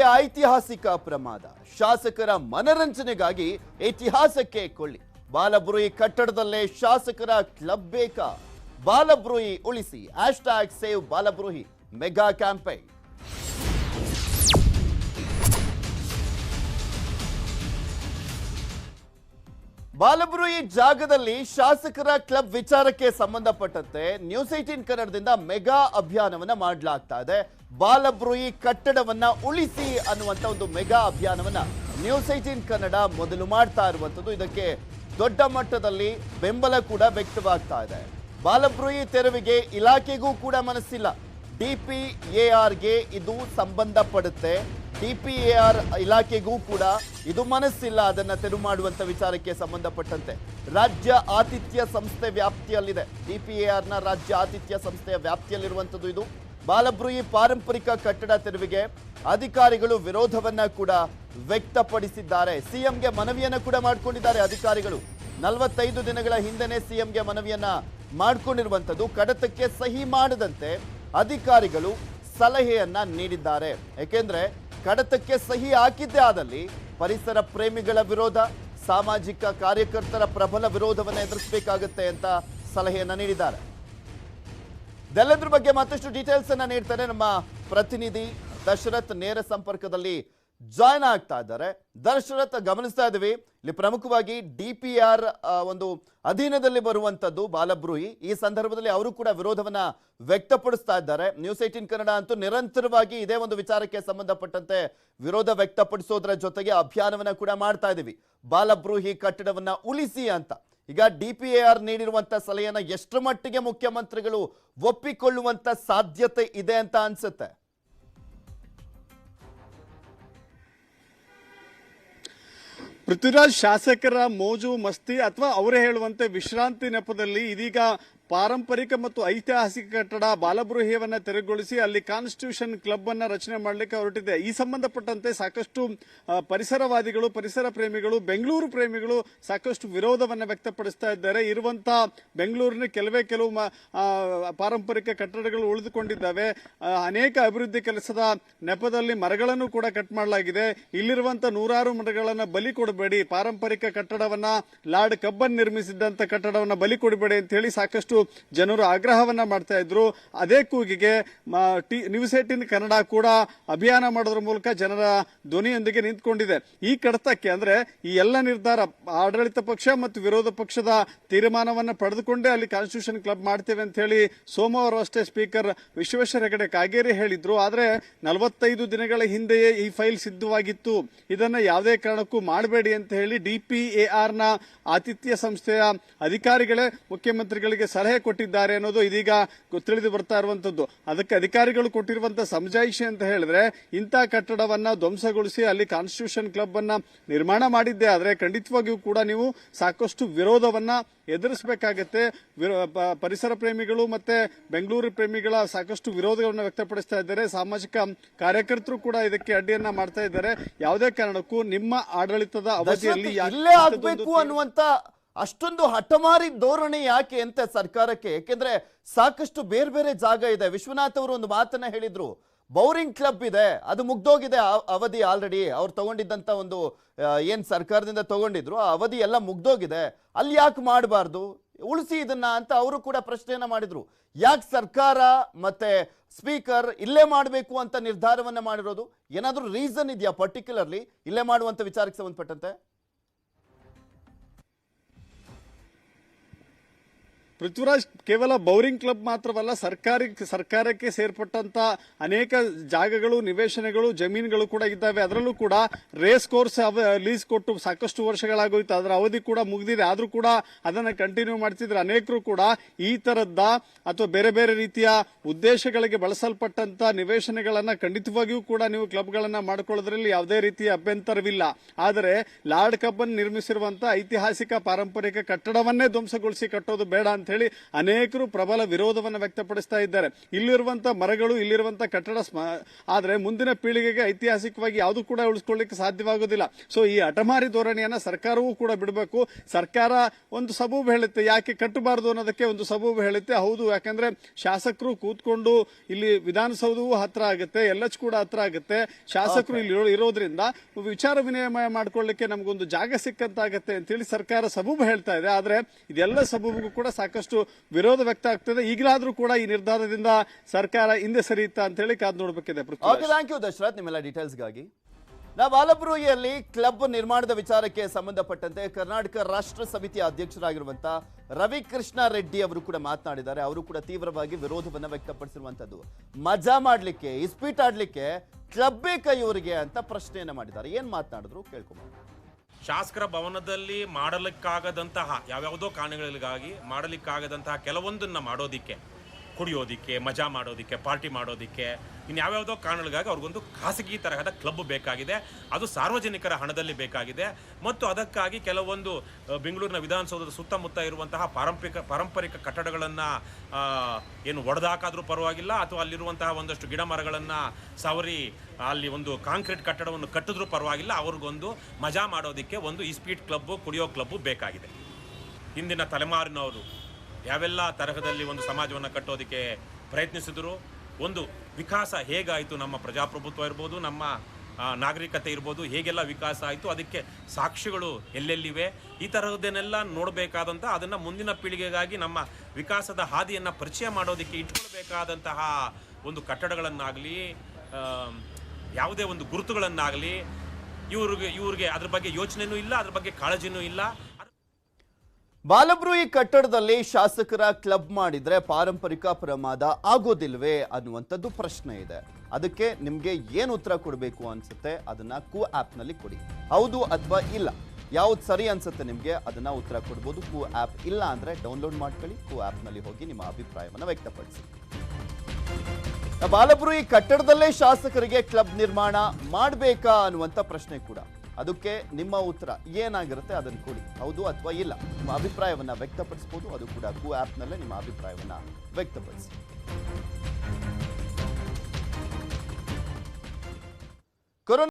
ಐತಿಹಾಸಿಕ ಪ್ರಮಾದ. ಶಾಸಕರ ಮನರಂಜನೆಗಾಗಿ ಇತಿಹಾಸಕ್ಕೆ ಕೊಳ್ಳಿ. ಬಾಲಬ್ರೂಯಿ ಕಟ್ಟಡದಲ್ಲೇ ಶಾಸಕರ ಕ್ಲಬ್ ಬೇಕಾ? ಬಾಲಬ್ರೂಯಿ ಉಳಿಸಿ. Hash save Balabrooie mega campaign. Balabrooie ಜಾಗದಲ್ಲಿ ಶಾಸಕರ ಕ್ಲಬ್ ವಿಚಾರಕ್ಕೆ ಸಂಬಂಧಪಟ್ಟಂತೆ ನ್ಯೂಸ್ ಏಟೀನ್ ಕನ್ನಡದಿಂದ ಮೆಗಾ ಅಭಿಯಾನವನ್ನ ಮಾಡಲಾಗ್ತಾ ಇದೆ. ಬಾಲಬ್ರೂಯಿ ಕಟ್ಟಡವನ್ನ ಉಳಿಸಿ ಅನ್ನುವಂತ ಒಂದು ಮೆಗಾ ಅಭಿಯಾನವನ್ನ ನ್ಯೂಸ್ ಏಟೀನ್ ಕನ್ನಡ ಮೊದಲು ಮಾಡ್ತಾ ಇರುವಂತದ್ದು ಇದಕ್ಕೆ ದೊಡ್ಡ ಮಟ್ಟದಲ್ಲಿ ಬೆಂಬಲ ಕೂಡ ವ್ಯಕ್ತವಾಗ್ತಾ ಇದೆ. ಬಾಲಬ್ರೂಯಿ ತೆರವಿಗೆ ಇಲಾಖೆಗೂ ಕೂಡ ಮನಸ್ಸಿಲ್ಲ. ಡಿಪಿಎಆರ್ಗೆ ಇದು ಸಂಬಂಧಪಡುತ್ತೆ. ಡಿಪಿಎಆರ್ ಇಲಾಖೆಗೂ ಕೂಡ ಇದು ಮನಸ್ಸಿಲ್ಲ ಅದನ್ನ ತೆರವು ಮಾಡುವಂತ ವಿಚಾರಕ್ಕೆ ಸಂಬಂಧಪಟ್ಟಂತೆ. ರಾಜ್ಯ ಆತಿಥ್ಯ ಸಂಸ್ಥೆ ವ್ಯಾಪ್ತಿಯಲ್ಲಿದೆ. ಡಿಪಿಎಆರ್ನ ರಾಜ್ಯ ಆತಿಥ್ಯ ಸಂಸ್ಥೆಯ ವ್ಯಾಪ್ತಿಯಲ್ಲಿರುವಂತದ್ದು ಇದು. ಬಾಲಬ್ರೂಯಿ ಪಾರಂಪರಿಕ ಕಟ್ಟಡ ತೆರವಿಗೆ ಅಧಿಕಾರಿಗಳು ವಿರೋಧವನ್ನ ಕೂಡ ವ್ಯಕ್ತಪಡಿಸಿದ್ದಾರೆ. ಸಿಎಂಗೆ ಮನವಿಯನ್ನ ಕೂಡ ಮಾಡಿಕೊಂಡಿದ್ದಾರೆ ಅಧಿಕಾರಿಗಳು. ನಲವತ್ತೈದು ದಿನಗಳ ಹಿಂದೆನೆ ಸಿಎಂಗೆ ಮನವಿಯನ್ನ ಮಾಡಿಕೊಂಡಿರುವಂತದ್ದು ಕಡತಕ್ಕೆ ಸಹಿ ಮಾಡದಂತೆ ಅಧಿಕಾರಿಗಳು ಸಲಹೆಯನ್ನ ನೀಡಿದ್ದಾರೆ. ಯಾಕೆಂದ್ರೆ ಕಡತಕ್ಕೆ ಸಹಿ ಹಾಕಿದ್ದೇ ಆದಲ್ಲಿ ಪರಿಸರ ಪ್ರೇಮಿಗಳ ವಿರೋಧ, ಸಾಮಾಜಿಕ ಕಾರ್ಯಕರ್ತರ ಪ್ರಬಲ ವಿರೋಧವನ್ನು ಎದುರಿಸಬೇಕಾಗುತ್ತೆ ಅಂತ ಸಲಹೆಯನ್ನು ನೀಡಿದ್ದಾರೆ. ಇದೆಲ್ಲದ್ರ ಬಗ್ಗೆ ಮತ್ತಷ್ಟು ಡೀಟೇಲ್ಸ್ ಅನ್ನ ನೀಡ್ತಾರೆ ನಮ್ಮ ಪ್ರತಿನಿಧಿ ದಶರಥ್ ನೇರ ಸಂಪರ್ಕದಲ್ಲಿ ಜಾಯ್ನ್ ಆಗ್ತಾ ಇದ್ದಾರೆ. ದರ್ಶರಥ ಗಮನಿಸ್ತಾ ಇದ್ದೀವಿ. ಇಲ್ಲಿ ಪ್ರಮುಖವಾಗಿ ಡಿ ಪಿ ಆರ್ ಒಂದು ಅಧೀನದಲ್ಲಿ ಬರುವಂತದ್ದು ಬಾಲಬ್ರೂಹಿ. ಈ ಸಂದರ್ಭದಲ್ಲಿ ಅವರು ಕೂಡ ವಿರೋಧವನ್ನ ವ್ಯಕ್ತಪಡಿಸ್ತಾ ಇದ್ದಾರೆ. ನ್ಯೂಸ್ ಏಟೀನ್ ಕನ್ನಡ ಅಂತೂ ನಿರಂತರವಾಗಿ ಇದೇ ಒಂದು ವಿಚಾರಕ್ಕೆ ಸಂಬಂಧಪಟ್ಟಂತೆ ವಿರೋಧ ವ್ಯಕ್ತಪಡಿಸೋದ್ರ ಜೊತೆಗೆ ಅಭಿಯಾನವನ್ನ ಕೂಡ ಮಾಡ್ತಾ ಇದ್ದೀವಿ. ಬಾಲಬ್ರೂಹಿ ಕಟ್ಟಡವನ್ನ ಉಳಿಸಿ ಅಂತ. ಈಗ ಡಿ ಪಿ ಆರ್ ನೀಡಿರುವಂತ ಸಲಹೆಯನ್ನ ಎಷ್ಟರ ಮಟ್ಟಿಗೆ ಮುಖ್ಯಮಂತ್ರಿಗಳು ಒಪ್ಪಿಕೊಳ್ಳುವಂತ ಸಾಧ್ಯತೆ ಇದೆ ಅಂತ ಅನ್ಸುತ್ತೆ? ಪೃಥ್ವಿರಾಜ್ ಶಾಸಕರ ಮೋಜು ಮಸ್ತಿ ಅಥವಾ ಅವರೇ ಹೇಳುವಂತೆ ವಿಶ್ರಾಂತಿ ನೆಪದಲ್ಲಿ ಇದೀಗ ಪಾರಂಪರಿಕ ಮತ್ತು ಐತಿಹಾಸಿಕ ಕಟ್ಟಡ ಬಾಲಗೃಹವನ್ನ ತೆರವುಗೊಳಿಸಿ ಅಲ್ಲಿ ಕಾನ್ಸ್ಟಿಟ್ಯೂಷನ್ ಕ್ಲಬ್ ಅನ್ನು ರಚನೆ ಮಾಡಲಿಕ್ಕೆ ಹೊರಟಿದೆ. ಈ ಸಂಬಂಧಪಟ್ಟಂತೆ ಸಾಕಷ್ಟು ಪರಿಸರವಾದಿಗಳು, ಪರಿಸರ ಪ್ರೇಮಿಗಳು, ಬೆಂಗಳೂರು ಪ್ರೇಮಿಗಳು ಸಾಕಷ್ಟು ವಿರೋಧವನ್ನು ವ್ಯಕ್ತಪಡಿಸ್ತಾ ಇದ್ದಾರೆ. ಇರುವಂತಹ ಬೆಂಗಳೂರಿನ ಕೆಲವೇ ಕೆಲವು ಪಾರಂಪರಿಕ ಕಟ್ಟಡಗಳು ಉಳಿದುಕೊಂಡಿದ್ದಾವೆ. ಅನೇಕ ಅಭಿವೃದ್ಧಿ ಕೆಲಸದ ನೆಪದಲ್ಲಿ ಮರಗಳನ್ನು ಕೂಡ ಕಟ್ ಮಾಡಲಾಗಿದೆ. ಇಲ್ಲಿರುವಂತಹ ನೂರಾರು ಮರಗಳನ್ನು ಬಲಿ ಕೊಡಬೇಡಿ. ಪಾರಂಪರಿಕ ಕಟ್ಟಡವನ್ನ ಲಾರ್ಡ್ ಕಬ್ಬನ್ ನಿರ್ಮಿಸಿದ್ದಂತ ಕಟ್ಟಡವನ್ನ ಬಲಿ ಕೊಡಬೇಡಿ ಅಂತ ಹೇಳಿ ಸಾಕಷ್ಟು ಜನರು ಆಗ್ರಹವನ್ನ ಮಾಡ್ತಾ ಇದ್ರು. ಅದೇ ಕೂಗಿಗೆ ನ್ಯೂಸ್ ಏಟಿನ್ ಕನ್ನಡ ಕೂಡ ಅಭಿಯಾನ ಮಾಡೋದ್ರ ಮೂಲಕ ಜನರ ಧ್ವನಿಯೊಂದಿಗೆ ನಿಂತ್ಕೊಂಡಿದೆ. ಈ ಕಡತಕ್ಕೆ ಅಂದ್ರೆ ಈ ಎಲ್ಲ ನಿರ್ಧಾರ ಆಡಳಿತ ಪಕ್ಷ ಮತ್ತು ವಿರೋಧ ಪಕ್ಷದ ತೀರ್ಮಾನವನ್ನ ಪಡೆದುಕೊಂಡೇ ಅಲ್ಲಿ ಕಾನ್ಸ್ಟಿಟ್ಯೂಷನ್ ಕ್ಲಬ್ ಮಾಡ್ತೇವೆ ಅಂತ ಹೇಳಿ ಸೋಮವಾರ ಅಷ್ಟೇ ಸ್ಪೀಕರ್ ವಿಶ್ವೇಶ್ವರ ಹೆಗಡೆ ಕಾಗೇರಿ ಹೇಳಿದ್ರು. ಆದ್ರೆ ನಲವತ್ತೈದು ದಿನಗಳ ಹಿಂದೆಯೇ ಈ ಫೈಲ್ ಸಿದ್ಧವಾಗಿತ್ತು. ಇದನ್ನ ಯಾವುದೇ ಕಾರಣಕ್ಕೂ ಮಾಡಬೇಡಿ ಅಂತ ಹೇಳಿ ಡಿಪಿಎಆರ್ನ ಆತಿಥ್ಯ ಸಂಸ್ಥೆಯ ಅಧಿಕಾರಿಗಳೇ ಮುಖ್ಯಮಂತ್ರಿಗಳಿಗೆ ಸಲಹೆ ಕೊಟ್ಟಿದ್ದಾರೆ ಅನ್ನೋದು ಇದೀಗ ತಿಳಿದು ಬರ್ತಾ ಇರುವಂತದ್ದು. ಅದಕ್ಕೆ ಅಧಿಕಾರಿಗಳು ಕೊಟ್ಟಿರುವಂತ ಸಮಜಾಯಿಷಿ ಅಂತ ಹೇಳಿದ್ರೆ ಇಂಥ ಕಟ್ಟಡವನ್ನ ಧ್ವಂಸಗೊಳಿಸಿ ಅಲ್ಲಿ ಕಾನ್ಸ್ಟಿಟ್ಯೂಷನ್ ಕ್ಲಬ್ ಅನ್ನ ನಿರ್ಮಾಣ ಮಾಡಿದ್ದೆ. ಆದ್ರೆ ಖಂಡಿತವಾಗಿಯೂ ಕೂಡ ನೀವು ಸಾಕಷ್ಟು ವಿರೋಧವನ್ನ ಎದುರಿಸಬೇಕಾಗತ್ತೆ. ಪರಿಸರ ಪ್ರೇಮಿಗಳು ಮತ್ತೆ ಬೆಂಗಳೂರು ಪ್ರೇಮಿಗಳ ಸಾಕಷ್ಟು ವಿರೋಧವನ್ನು ವ್ಯಕ್ತಪಡಿಸ್ತಾ ಇದ್ದಾರೆ. ಸಾಮಾಜಿಕ ಕಾರ್ಯಕರ್ತರು ಕೂಡ ಇದಕ್ಕೆ ಅಡ್ಡಿಯನ್ನ ಮಾಡ್ತಾ ಇದ್ದಾರೆ. ಯಾವುದೇ ಕಾರಣಕ್ಕೂ ನಿಮ್ಮ ಆಡಳಿತದ ಅವಧಿಯಲ್ಲಿ ಅಷ್ಟೊಂದು ಹಠಮಾರಿ ಧೋರಣೆ ಯಾಕೆ ಅಂತ ಸರ್ಕಾರಕ್ಕೆ? ಯಾಕೆಂದ್ರೆ ಸಾಕಷ್ಟು ಬೇರೆ ಬೇರೆ ಜಾಗ ಇದೆ. ವಿಶ್ವನಾಥ್ ಅವರು ಒಂದು ಮಾತನ್ನ ಹೇಳಿದ್ರು. ಬೌರಿಂಗ್ ಕ್ಲಬ್ ಇದೆ. ಅದು ಮುಗ್ದೋಗಿದೆ ಅವಧಿ ಆಲ್ರೆಡಿ ಅವ್ರು ತಗೊಂಡಿದ್ದಂತ ಒಂದು ಏನ್ ಸರ್ಕಾರದಿಂದ ತಗೊಂಡಿದ್ರು, ಆ ಅವಧಿ ಎಲ್ಲ ಮುಗ್ದೋಗಿದೆ. ಅಲ್ಲಿ ಯಾಕೆ ಮಾಡಬಾರ್ದು? ಉಳಿಸಿ ಇದನ್ನ ಅಂತ ಅವರು ಕೂಡ ಪ್ರಶ್ನೆಯನ್ನ ಮಾಡಿದ್ರು. ಯಾಕೆ ಸರ್ಕಾರ ಮತ್ತೆ ಸ್ಪೀಕರ್ ಇಲ್ಲೇ ಮಾಡಬೇಕು ಅಂತ ನಿರ್ಧಾರವನ್ನ ಮಾಡಿರೋದು? ಏನಾದರೂ ರೀಸನ್ ಇದೆಯಾ ಪರ್ಟಿಕ್ಯುಲರ್ಲಿ ಇಲ್ಲೇ ಮಾಡುವಂತ ವಿಚಾರಕ್ಕೆ ಸಂಬಂಧಪಟ್ಟಂತೆ? ಪೃಥ್ವಿರಾಜ್ ಕೇವಲ ಬೌರಿಂಗ್ ಕ್ಲಬ್ ಮಾತ್ರವಲ್ಲ, ಸರ್ಕಾರಿ, ಸರ್ಕಾರಕ್ಕೆ ಸೇರ್ಪಟ್ಟಂತ ಅನೇಕ ಜಾಗಗಳು, ನಿವೇಶನಗಳು, ಜಮೀನುಗಳು ಕೂಡ ಇದ್ದಾವೆ. ಅದರಲ್ಲೂ ಕೂಡ ರೇಸ್ ಕೋರ್ಸ್ ಲೀಸ್ ಕೊಟ್ಟು ಸಾಕಷ್ಟು ವರ್ಷಗಳಾಗೋಯ್ತು. ಅದರ ಅವಧಿ ಕೂಡ ಮುಗಿದಿದೆ. ಆದರೂ ಕೂಡ ಅದನ್ನ ಕಂಟಿನ್ಯೂ ಮಾಡ್ತಿದ್ರೆ ಅನೇಕರು ಕೂಡ ಈ ತರದ್ದ ಅಥವಾ ಬೇರೆ ಬೇರೆ ರೀತಿಯ ಉದ್ದೇಶಗಳಿಗೆ ಬಳಸಲ್ಪಟ್ಟಂತ ನಿವೇಶನಗಳನ್ನ ಖಂಡಿತವಾಗಿಯೂ ಕೂಡ ನೀವು ಕ್ಲಬ್ಗಳನ್ನ ಮಾಡ್ಕೊಳ್ಳೋದ್ರಲ್ಲಿ ಯಾವುದೇ ರೀತಿಯ ಅಭ್ಯಂತರವಿಲ್ಲ. ಆದರೆ ಲಾರ್ಡ್ ಕಬ್ಬನ್ ನಿರ್ಮಿಸಿರುವಂತಹ ಐತಿಹಾಸಿಕ ಪಾರಂಪರಿಕ ಕಟ್ಟಡವನ್ನೇ ಧ್ವಂಸಗೊಳಿಸಿ ಕಟ್ಟೋದು ಬೇಡ ಅಂತ ಹೇಳಿ ಅನೇಕರು ಪ್ರಬಲ ವಿರೋಧವನ್ನು ವ್ಯಕ್ತಪಡಿಸ್ತಾ ಇದ್ದಾರೆ. ಇಲ್ಲಿರುವಂತ ಮರಗಳು ಇಲ್ಲಿರುವಂತ ಕಟ್ಟಡ ಆದರೆ ಮುಂದಿನ ಪೀಳಿಗೆಗೆ ಐತಿಹಾಸಿಕವಾಗಿ ಯಾವುದು ಕೂಡ ಉಳಿಸ್ಕೊಳ್ಳಿಕ್ಕೆ ಸಾಧ್ಯವಾಗೋದಿಲ್ಲ. ಸೊ ಈ ಅಟಮಾರಿ ಧೋರಣೆಯನ್ನು ಸರ್ಕಾರವೂ ಕೂಡ ಬಿಡಬೇಕು. ಸರ್ಕಾರ ಒಂದು ಸಬೂಬು ಹೇಳುತ್ತೆ. ಯಾಕೆ ಕಟ್ಟಬಾರದು ಅನ್ನೋದಕ್ಕೆ ಒಂದು ಸಬೂಬು ಹೇಳುತ್ತೆ. ಹೌದು ಯಾಕಂದ್ರೆ ಶಾಸಕರು ಕೂತ್ಕೊಂಡು ಇಲ್ಲಿ ವಿಧಾನಸೌಧವೂ ಹತ್ರ ಆಗುತ್ತೆ ಎಚ್ ಕೂಡ ಹತ್ರ ಆಗುತ್ತೆ. ಶಾಸಕರು ಇಲ್ಲಿ ಇರೋ- ಇರೋದ್ರಿಂದ ವಿಚಾರ ವಿನಿಮಯ ಮಾಡ್ಕೊಳ್ಳಿಕ್ಕೆ ನಮಗೊಂದು ಜಾಗ ಸಿಕ್ಕಂತಾಗತ್ತೆ ಅಂತೇಳಿ ಸರ್ಕಾರ ಸಬೂಬು ಹೇಳ್ತಾ ಇದೆ. ಆದ್ರೆ ಇದೆಲ್ಲ ಸಬೂಬಿಗೂ ಕೂಡ ಸಾಕಷ್ಟು ವಿರೋಧ ವ್ಯಕ್ತ ಆಗ್ತದೆ. ಈಗಲಾದ್ರೂ ಕೂಡ ಈ ನಿರ್ಧಾರದಿಂದ ಸರ್ಕಾರ ಹಿಂದೆ ಸರಿಯುತ್ತಾ ಅಂತ ಹೇಳಿ ಕಾದ್ ನೋಡಬೇಕಿದೆ ಥ್ಯಾಂಕ್ ಯು ದಶರಥ್. ನಿಮ್ಮೆಲ್ಲ ಡೀಟೇಲ್ಸ್ಗಾಗಿ ನಾವು ಆಲಬ್ರೂಯಲ್ಲಿ ಕ್ಲಬ್ ನಿರ್ಮಾಣದ ವಿಚಾರಕ್ಕೆ ಸಂಬಂಧಪಟ್ಟಂತೆ ಕರ್ನಾಟಕ ರಾಷ್ಟ್ರ ಸಮಿತಿಯ ಅಧ್ಯಕ್ಷರಾಗಿರುವಂತ ರವಿಕೃಷ್ಣ ರೆಡ್ಡಿ ಅವರು ಕೂಡ ಮಾತನಾಡಿದ್ದಾರೆ. ಅವರು ಕೂಡ ತೀವ್ರವಾಗಿ ವಿರೋಧವನ್ನು ವ್ಯಕ್ತಪಡಿಸಿರುವಂತದ್ದು. ಮಜಾ ಮಾಡ್ಲಿಕ್ಕೆ, ಇಸ್ಪೀಟ್ ಆಡ್ಲಿಕ್ಕೆ ಕ್ಲಬ್ ಬೇಕ ಇವರಿಗೆ ಅಂತ ಪ್ರಶ್ನೆಯನ್ನ ಮಾಡಿದ್ದಾರೆ. ಏನ್ ಮಾತನಾಡಿದ್ರು ಕೇಳ್ಕೊಂಬ ಶಾಸಕರ ಭವನದಲ್ಲಿ ಮಾಡಲಿಕ್ಕಾಗದಂತಹ ಯಾವ್ಯಾವುದೋ ಕಾರಣಗಳಿಗಾಗಿ ಮಾಡಲಿಕ್ಕಾಗದಂತಹ ಕೆಲವೊಂದನ್ನು ಮಾಡೋದಿಕ್ಕೆ ಕುಡಿಯೋದಿಕ್ಕೆ, ಮಜಾ ಮಾಡೋದಕ್ಕೆ, ಪಾರ್ಟಿ ಮಾಡೋದಿಕ್ಕೆ ಇನ್ಯಾವ್ಯಾವುದೋ ಕಾರಣಗಳಿಗಾಗಿ ಅವ್ರಿಗೊಂದು ಖಾಸಗಿ ತರಹದ ಕ್ಲಬ್ ಬೇಕಾಗಿದೆ. ಅದು ಸಾರ್ವಜನಿಕರ ಹಣದಲ್ಲಿ ಬೇಕಾಗಿದೆ. ಮತ್ತು ಅದಕ್ಕಾಗಿ ಕೆಲವೊಂದು ಬೆಂಗಳೂರಿನ ವಿಧಾನಸೌಧದ ಸುತ್ತಮುತ್ತ ಇರುವಂತಹ ಪಾರಂಪರಿಕ ಪಾರಂಪರಿಕ ಕಟ್ಟಡಗಳನ್ನು ಏನು ಒಡೆದಾಕಾದರೂ ಪರವಾಗಿಲ್ಲ. ಅಥವಾ ಅಲ್ಲಿರುವಂತಹ ಒಂದಷ್ಟು ಗಿಡ ಮರಗಳನ್ನು ಸವರಿ, ಅಲ್ಲಿ ಒಂದು ಕಾಂಕ್ರೀಟ್ ಕಟ್ಟಡವನ್ನು ಕಟ್ಟಿದ್ರೂ ಪರವಾಗಿಲ್ಲ. ಅವ್ರಿಗೊಂದು ಮಜಾ ಮಾಡೋದಕ್ಕೆ ಒಂದು ಇಸ್ಪೀಟ್ ಕ್ಲಬ್ಬು, ಕುಡಿಯೋ ಕ್ಲಬ್ಬು ಬೇಕಾಗಿದೆ. ಹಿಂದಿನ ತಲೆಮಾರಿನವರು ಯಾವೆಲ್ಲ ತರಹದಲ್ಲಿ ಒಂದು ಸಮಾಜವನ್ನು ಕಟ್ಟೋದಕ್ಕೆ ಪ್ರಯತ್ನಿಸಿದ್ರು? ಒಂದು ವಿಕಾಸ ಹೇಗಾಯಿತು? ನಮ್ಮ ಪ್ರಜಾಪ್ರಭುತ್ವ ಇರ್ಬೋದು, ನಮ್ಮ ನಾಗರಿಕತೆ ಇರ್ಬೋದು, ಹೇಗೆಲ್ಲ ವಿಕಾಸ ಆಯಿತು? ಅದಕ್ಕೆ ಸಾಕ್ಷಿಗಳು ಎಲ್ಲೆಲ್ಲಿವೆ? ಈ ಥರದ್ದನ್ನೆಲ್ಲ ನೋಡಬೇಕಾದಂಥ ಅದನ್ನು ಮುಂದಿನ ಪೀಳಿಗೆಗಾಗಿ ನಮ್ಮ ವಿಕಾಸದ ಹಾದಿಯನ್ನು ಪರಿಚಯ ಮಾಡೋದಕ್ಕೆ ಇಟ್ಕೊಳ್ಬೇಕಾದಂತಹ ಒಂದು ಕಟ್ಟಡಗಳನ್ನಾಗಲಿ ಯಾವುದೇ ಒಂದು ಗುರುತುಗಳನ್ನಾಗಲಿ, ಇವ್ರಿಗೆ ಇವ್ರಿಗೆ ಅದ್ರ ಬಗ್ಗೆ ಯೋಚನೆಯೂ ಇಲ್ಲ, ಅದ್ರ ಬಗ್ಗೆ ಕಾಳಜಿನೂ ಇಲ್ಲ. ಬಾಲಬ್ರೂಯಿ ಕಟ್ಟಡದಲ್ಲಿ ಶಾಸಕರ ಕ್ಲಬ್ ಮಾಡಿದ್ರೆ ಪಾರಂಪರಿಕ ಪ್ರಮಾದ ಆಗೋದಿಲ್ವೇ ಅನ್ನುವಂಥದ್ದು ಪ್ರಶ್ನೆ ಇದೆ. ಅದಕ್ಕೆ ನಿಮಗೆ ಏನು ಉತ್ತರ ಕೊಡಬೇಕು ಅನ್ಸುತ್ತೆ ಅದನ್ನ ಕೂ ಆಪ್ನಲ್ಲಿ ಕೊಡಿ. ಹೌದು ಅಥವಾ ಇಲ್ಲ? ಯಾವ್ದು ಸರಿ ಅನ್ಸುತ್ತೆ ನಿಮಗೆ ಅದನ್ನ ಉತ್ತರ ಕೊಡ್ಬೋದು. ಕೂ ಆಪ್ ಇಲ್ಲ ಅಂದ್ರೆ ಡೌನ್ಲೋಡ್ ಮಾಡ್ಕೊಳ್ಳಿ. ಕೂ ಆಪ್ನಲ್ಲಿ ಹೋಗಿ ನಿಮ್ಮ ಅಭಿಪ್ರಾಯವನ್ನು ವ್ಯಕ್ತಪಡಿಸಿ. ಬಾಲಬ್ರೂಯಿ ಕಟ್ಟಡದಲ್ಲೇ ಶಾಸಕರಿಗೆ ಕ್ಲಬ್ ನಿರ್ಮಾಣ ಮಾಡಬೇಕಾ ಅನ್ನುವಂಥ ಪ್ರಶ್ನೆ ಕೂಡ. ಅದಕ್ಕೆ ನಿಮ್ಮ ಉತ್ತರ ಏನಾಗಿರುತ್ತೆ ಅದನ್ನು ಕೊಡಿ. ಹೌದು ಅಥವಾ ಇಲ್ಲ? ನಿಮ್ಮ ಅಭಿಪ್ರಾಯವನ್ನು ವ್ಯಕ್ತಪಡಿಸ್ಬೋದು. ಅದು ಕೂಡ ಕೂ ಆ್ಯಪ್ನಲ್ಲೇ ನಿಮ್ಮ ಅಭಿಪ್ರಾಯವನ್ನು ವ್ಯಕ್ತಪಡಿಸಿ.